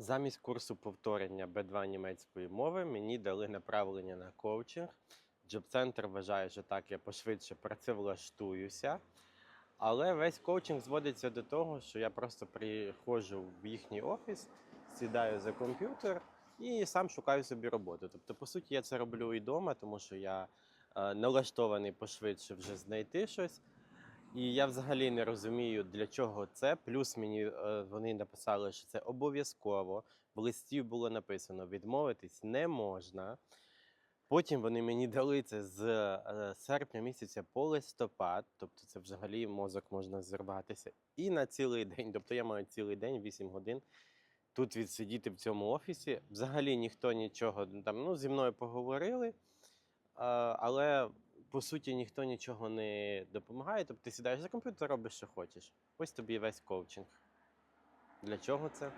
Замість курсу повторення B2 німецької мови мені дали направлення на коучинг. Джоб-центр вважає, що так я пошвидше працевлаштуюся. Але весь коучинг зводиться до того, що я просто приходжу в їхній офіс, сідаю за комп'ютер і сам шукаю собі роботу. Тобто, по суті, я це роблю і вдома, тому що я е, налаштований пошвидше вже знайти щось. І я взагалі не розумію, для чого це. Плюс мені е, вони написали, що це обов'язково. В листі було написано: відмовитись не можна. Потім вони мені дали це з е, серпня місяця по листопад, тобто це взагалі мозок можна зірватися. І на цілий день, тобто я маю цілий день, 8 годин тут відсидіти в цьому офісі. Взагалі ніхто нічого там, ну, зі мною поговорили, е, але по суті ніхто нічого не допомагає. Тобто ти сідаєш за комп'ютер, робиш, що хочеш. Ось тобі весь коучинг. Для чого це?